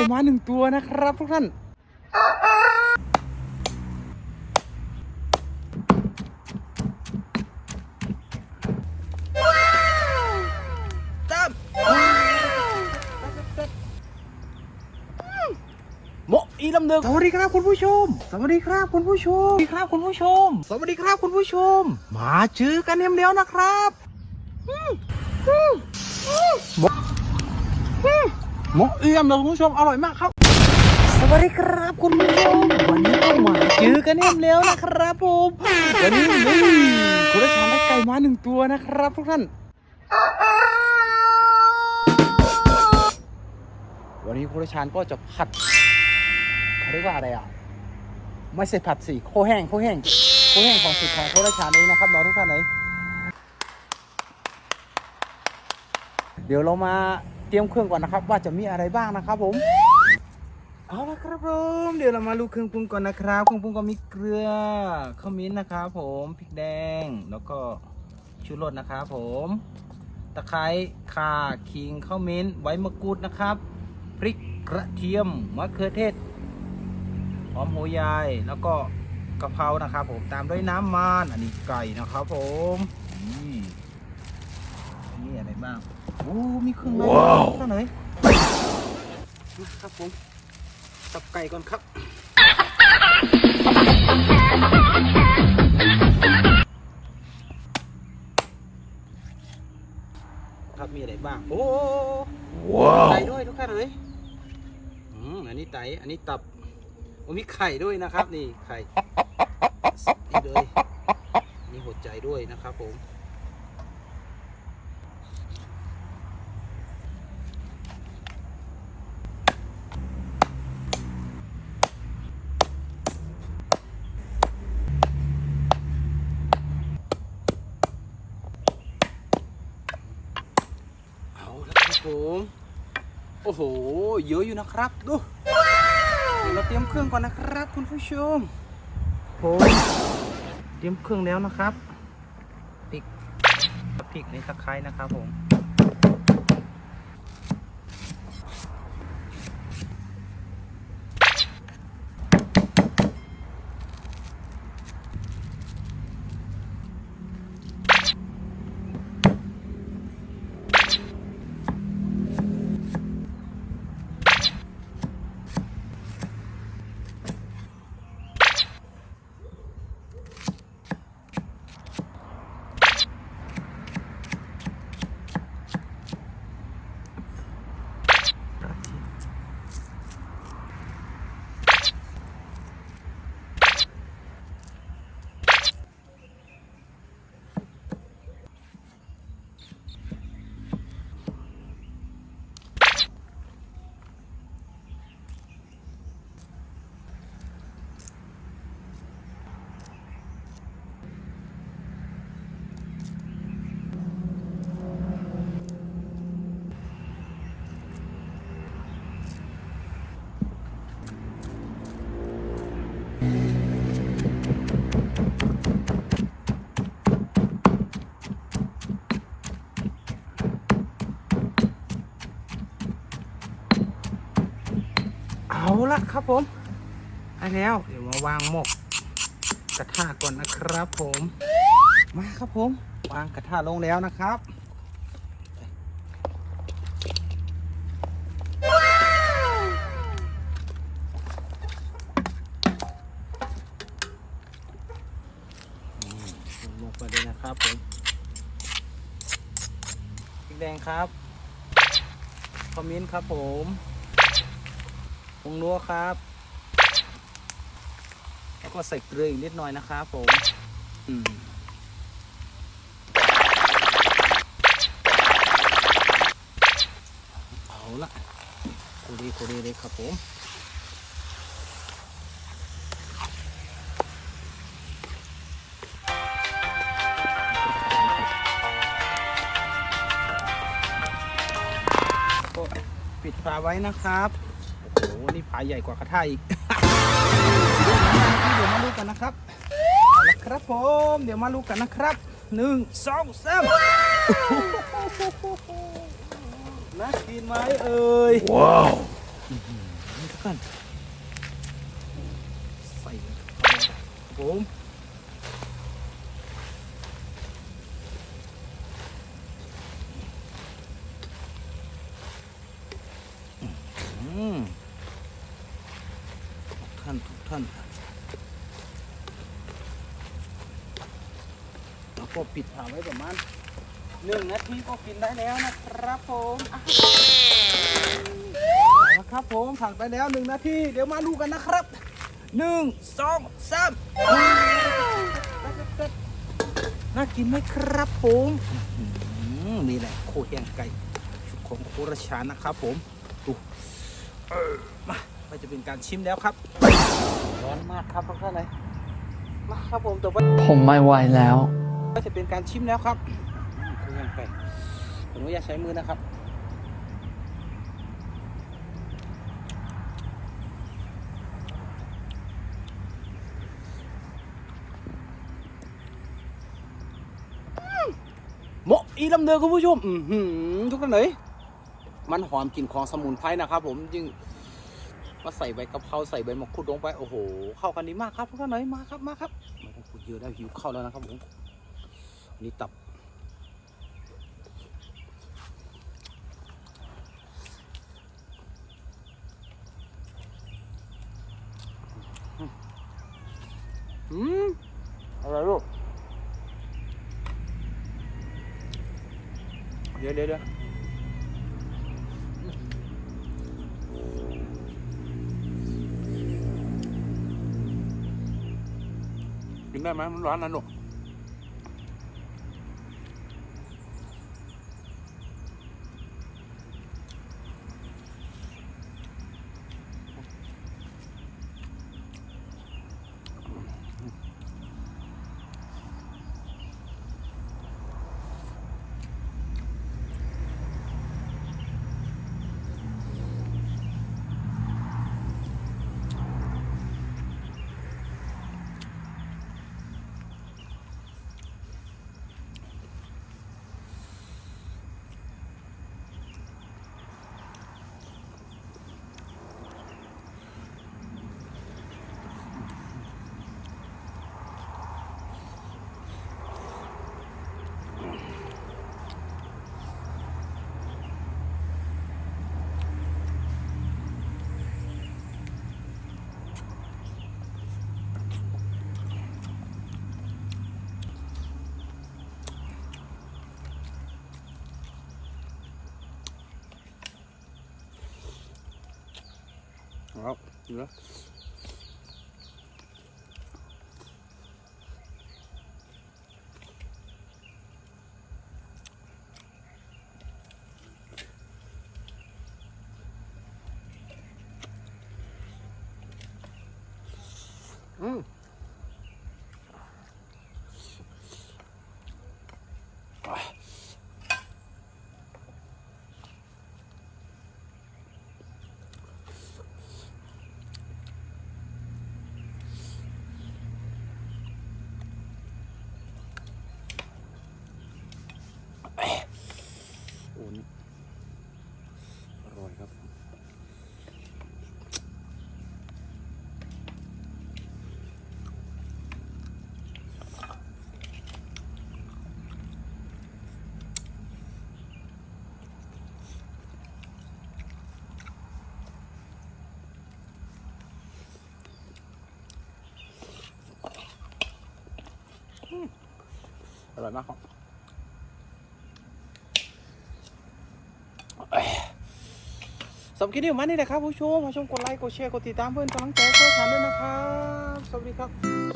ก่มาหนึ่งตัวนะครับทุกท่านตั้มโมอีลำเดิงสวัสดีครับคุณผู้ชม สวัสดีครับคุณผู้ชม สวัสดีครับคุณผู้ชม สวัสดีครับคุณผู้ชม มาเจอกันเอ็มแล้วนะครับ อืมอืมอืมโมอืม โมอีลำเดิงคุณผู้ชมอร่อยมากครับ สวัสดีครับคุณผู้ชมวันนี้ก็มาเจอกันเอ็มแล้วนะครับผมวันนี้นี่คุณราชาได้ไก่มาหนึ่งตัวนะครับทุกท่าน วันนี้คุณราชานก็จะผัดเขาเรียกว่าอะไรอะไม่ใช่ผัดสิโคแห้งโคแห้งโคแห้งของสุดของโคราชานเองนะครับน้องทุกท่านเลยเดี๋ยวเรามา เตรียมเครื่องก่อนนะครับ ว่าจะมีอะไรบ้างนะครับผมเอาละครับผมเดี๋ยวเรามาลูกเครื่องปรุงก่อนนะครับเครื่องปรุงก็มีเกลือข้าวมิ้นนะครับผมพริกแดงแล้วก็ชูรสนะครับผมตะไคร้ข่าขิงข้าวมิ้นใบมะกรูดนะครับ พริกกระเทียมมะเขือเทศหอมหัวใหญ่แล้วก็กะเพรานะครับ ผมตามด้วยน้ำมันอันนี้ไก่นะครับ ผมนี่นี่อะไรบ้าง โอ้มีเครื่องในว้าวท่านเลยนะครับผมสับไก่ก่อนครับครับมีอะไรบ้าง โอ้ไก่ด้วยทุกท่านเลยอืมอันนี้ไตอันนี้ตับโอ้มีไข่ด้วยนะครับ นี่ไข่นี่เลยมีหัวใจด้วยนะครับผมเอาละครับ ผมโอ้โห เยอะอยู่นะครับดูเดี๋ยวเราเตรียมเครื่องก่อนนะครับ คุณผู้ชมผมเตรียมเครื่องแล้วนะครับพริกพริกในตะไคร้นะครับผม ละครับผมได้แล้วเดี๋ยวมาวางหมกกระทะก่อนนะครับ ผม มาครับผม วางกระทะลงแล้วนะครับลงไปเลยนะครับผมพริกแดงครับ คอมมินครับผม ผงนัวครับ แล้วก็ใส่เกลืออีกนิดหน่อยนะครับผมอืมเอาละโคดีโคดีเลยครับผมปิดฝาไว้นะครับ อ้โหนี่ผาใหญ่กว่ากระทะอีกเดี๋ยวมาดูกันนะครับเอาละครับผม เดี๋ยวมาดูกันนะครับหนึ่งสองสามน่ากินไหมเอ่ยว้าวกันใส่เข้าไปครับผมอืมทุก ท่านแล้วก็ปิดฝาไว้ประมาณหนึ่งนาทีก็กินได้แล้วนะครับผมอะครับผมผ่านไปแล้วหนึ่งนาทีเดี๋ยวมาดูกันนะครับหนึ่งสองสามน่ากินไหมครับผมอื้อหือนี่แหละโคแห้งไก่ของโคราชานะครับผมดู เออมาไม่จะเป็นการชิมแล้วครับ ร้อนมากครับทุกท่านเลยมาครับผมแต่ว่าผมไม่ไหวแล้ว ก็จะเป็นการชิมแล้วครับอืมคุยกันไปผมว่าอย่าใช้มือนะครับเหมาะอีลำเดอคุณผู้ชมอือหือทุกท่านเลยมันหอมกลิ่นของสมุนไพรนะครับผมจึง มาใส่ใบกะเพราใส่ใบมะกรูดลงไปโอ้โห เข้ากันดีมากครับทุกท่านเลยมาครับมาครับไม่ต้องพูดเยอะแล้วหิวข้าวแล้วนะครับผมนนี้ตับอืมอะไรลูกเดี๋ยวเดี๋ยว เดี๋ยวกิน ได้ไหมมันร้อนนะลูก ครับเหลืออืมอะโอ้นี่อร่อยครับ อร่อยมากครับสำหรับคลิปนี้ประมานี้นะครับผู้ชมผู้ชมกดไลค์กดแชร์กดติดตามเพื่อนกำลังใจให้ช่วยฉันด้วยนะครับ สวัสดีครับ